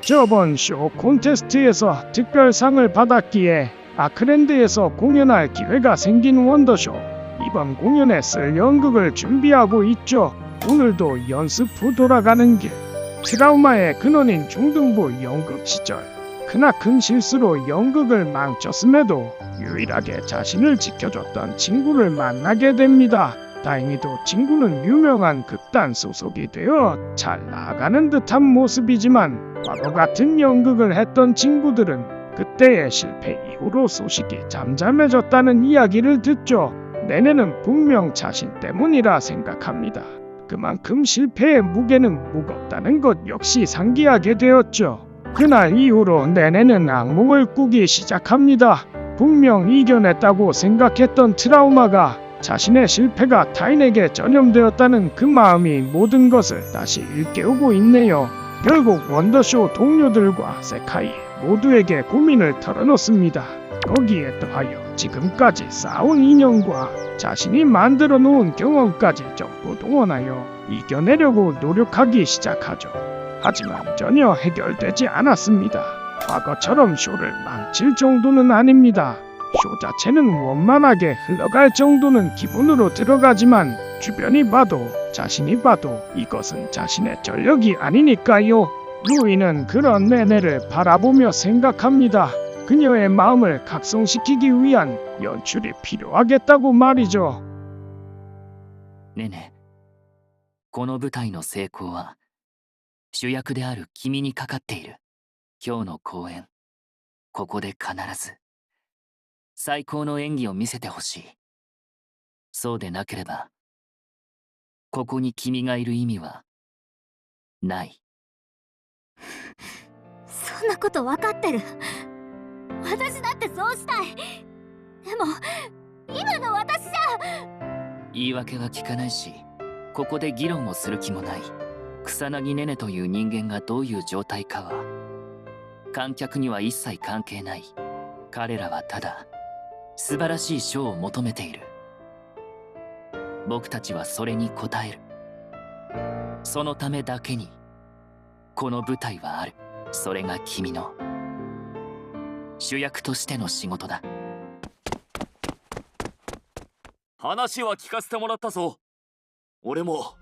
저번 쇼 콘테스트에서 특별상을 받았기에 아크랜드에서 공연할 기회가 생긴 원더쇼. 이번 공연에 쓸 연극을 준비하고 있죠. 오늘도 연습 후 돌아가는 길. 트라우마의 근원인 중등부 연극 시절. 크나큰 실수로 연극을 망쳤음에도 유일하게 자신을 지켜줬던 친구를 만나게 됩니다. 다행히도 친구는 유명한 극단 소속이 되어 잘 나가는 듯한 모습이지만 과거 같은 연극을 했던 친구들은 그때의 실패 이후로 소식이 잠잠해졌다는 이야기를 듣죠. 내내는 분명 자신 때문이라 생각합니다. 그만큼 실패의 무게는 무겁다는 것 역시 상기하게 되었죠. 그날 이후로 내내는 악몽을 꾸기 시작합니다. 분명 이겨냈다고 생각했던 트라우마가 자신의 실패가 타인에게 전염되었다는 그 마음이 모든 것을 다시 일깨우고 있네요. 결국 원더쇼 동료들과 세카이 모두에게 고민을 털어놓습니다. 거기에 더하여 지금까지 쌓은 인연과 자신이 만들어 놓은 경험까지 전부 동원하여 이겨내려고 노력하기 시작하죠. 하지만 전혀 해결되지 않았습니다. 과거처럼 쇼를 망칠 정도는 아닙니다. 쇼 자체는 원만하게 흘러갈 정도는 기분으로 들어가지만 주변이 봐도 자신이 봐도 이것은 자신의 전력이 아니니까요. 루이는 그런 내내를 바라보며 생각합니다. 그녀의 마음을 각성시키기 위한 연출이 필요하겠다고 말이죠. ねえねえこの舞台の成功は主役である君にかかっている今日の公演ここで必ず 最高の演技を見せてほしい。そうでなければここに君がいる意味はない。そんなこと分かってる。私だってそうしたい。でも今の私じゃ。言い訳は聞かないしここで議論をする気もない。草薙ねねという人間がどういう状態かは観客には一切関係ない。彼らはただ素晴らしいショーを求めている。僕たちはそれに応える。そのためだけにこの舞台はある。それが君の。主役としての仕事だ。話は聞かせてもらったぞ。俺も。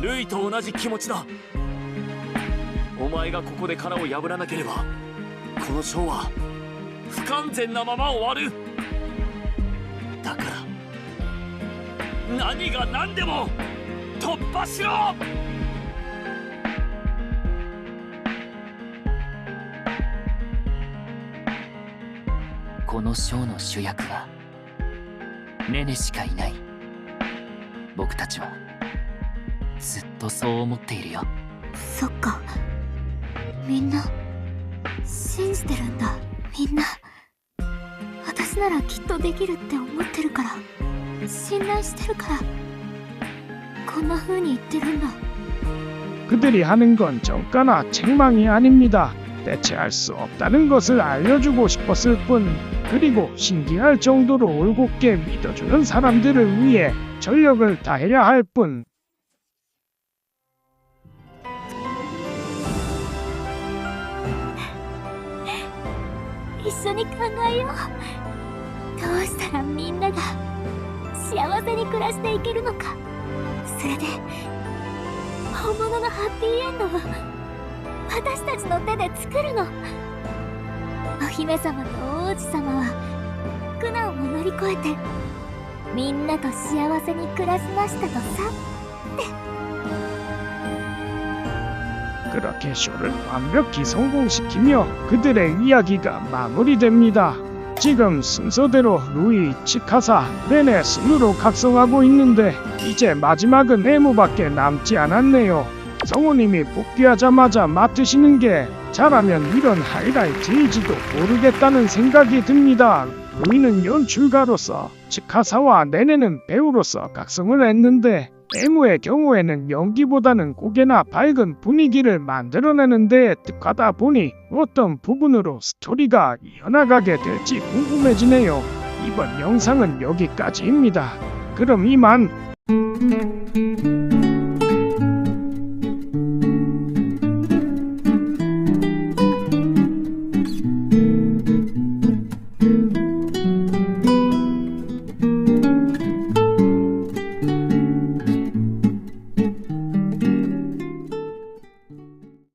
ルイと同じ気持ちだ。お前がここで殻を破らなければこのショーは不完全なまま終わる。だから何が何でも突破しろ！このショーの主役はネネしかいない。僕たちはずっとそう思っているよ。そっか。みんな信じてるんだ みんな私ならきっとできるって思ってるから信頼してるからこんな風に言ってるんだ 그들이 하는 건 정가나 책망이 아닙니다. 대체할 수 없다는 것을 알려주고 싶었을 뿐, 그리고 신기할 정도로 올곧게 믿어주는 사람들을 위해 전력을 다해야 할 뿐. 一緒に考えよう。どうしたらみんなが幸せに暮らしていけるのか。それで本物のハッピーエンドを私たちの手で作るの。お姫様と王子様は苦難を乗り越えてみんなと幸せに暮らしましたとさ。 그렇게 쇼를 완벽히 성공시키며 그들의 이야기가 마무리됩니다. 지금 순서대로 루이, 치카사, 레네 순으로 각성하고 있는데 이제 마지막은 에무밖에 남지 않았네요. 성우님이 복귀하자마자 맡으시는 게 잘하면 이런 하이라이트일지도 모르겠다는 생각이 듭니다. 루이는 연출가로서 치카사와 네네는 배우로서 각성을 했는데 에무의 경우에는 연기보다는 고개나 밝은 분위기를 만들어내는데 특화다 보니 어떤 부분으로 스토리가 이어나가게 될지 궁금해지네요. 이번 영상은 여기까지입니다. 그럼 이만.